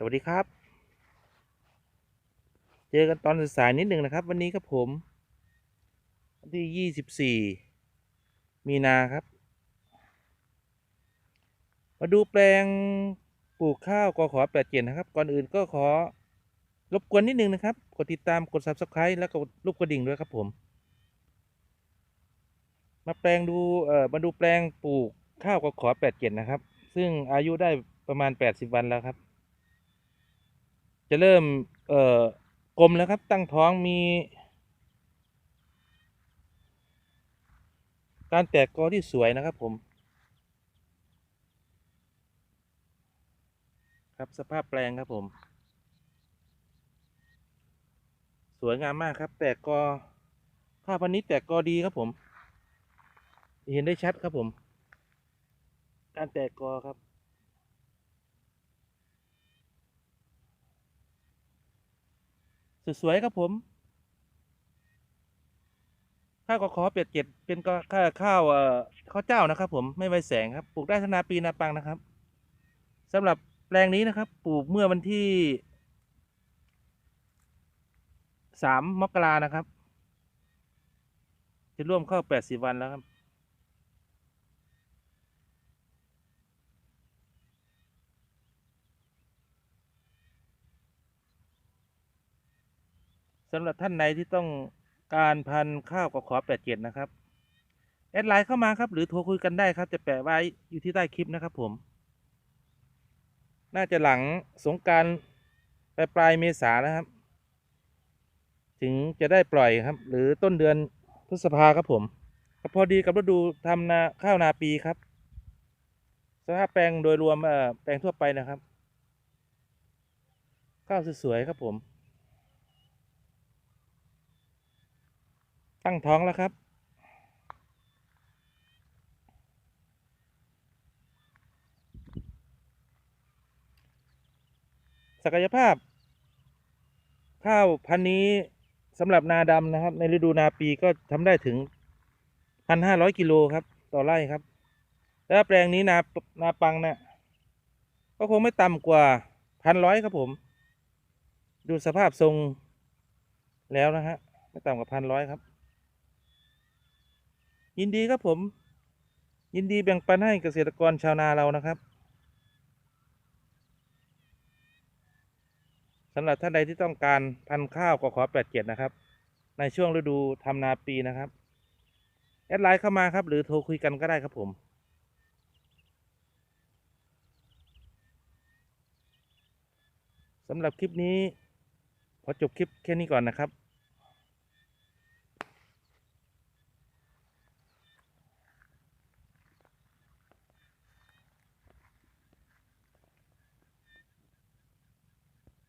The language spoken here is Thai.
สวัสดีครับ เจอกันตอนสายนิดหนึ่งนะครับ วันนี้ครับผมวันที่ยี่สิบสี่มีนาครับ มาดูแปลงปลูกข้าวกขอแปดเจ็ดนะครับ ก่อนอื่นก็ขอรบกวนนิดนึงนะครับ กดติดตามกด subscribe แล้วก็รูปกระดิ่งด้วยครับผม มาแปลงดูเอ่อมาดูแปลงปลูกข้าวกขอแปดเจ็ดนะครับ ซึ่งอายุได้ประมาณแปดสิบวันแล้วครับ จะเริ่ม เอ่อกลมแล้วครับ ตั้งท้องมี การแตกกอที่สวยนะครับ ผม ครับสภาพแปลงครับผม สวยงามมากครับ แตกกอข้าวพันนี้แตกกอดีครับผม เห็นได้ชัดครับผม การแตกกอครับ สวยๆครับผมข้าวกอขอเป็ดเจ็ดเป็นก็ข้าวข้าวเอ่อข้าวเจ้านะครับ ผมไม่ไวแสงครับปลูกได้ทั้งนาปีนาปังนะครับสำหรับแปลงนี้นะครับ ปลูกเมื่อวันที่สามมกรานะครับ จะร่วมเข้าแปดสิบวันแล้วครับ สำหรับท่านใดที่ต้องการพันข้าวกขอแปดเจ็ดนะครับ แอดไลน์เข้ามาครับ หรือโทรคุยกันได้ครับ จะแปะไว้อยู่ที่ใต้คลิปนะครับผม น่าจะหลังสงการปลายปลายเมษานะครับ ถึงจะได้ปล่อยครับ หรือต้นเดือนพฤษภาครับผมก็พอดีกับฤดูทำนาข้าวนาปีครับ สภาพแปลงโดยรวมเอ่อแปลงทั่วไปนะครับ ข้าวสวยๆครับผม ตั้งท้องแล้วครับ ศักยภาพ ข้าวพันนี้สำหรับนาดำนะครับ ในฤดูนาปีก็ทำได้ถึงพันห้าร้อยกิโลครับ ต่อไร่ครับ แล้วแปลงนี้นานาปังเนะี่ยก็คงไม่ต่ำกว่าพันร้อยครับผม ดูสภาพทรงแล้วนะฮะ ไม่ต่ำกว่าพันร้อยครับ ยินดีครับผม ยินดีแบ่งปันให้เกษตรกรชาวนาเรานะครับสำหรับท่านใดที่ต้องการพันธุ์ข้าวก็ขอแปดเจ็ดนะครับ ในช่วงฤดูทำนาปีนะครับ แอดไลน์เข้ามาครับ หรือโทรคุยกันก็ได้ครับผมสำหรับคลิปนี้ ขอจบคลิปแค่นี้ก่อนนะครับ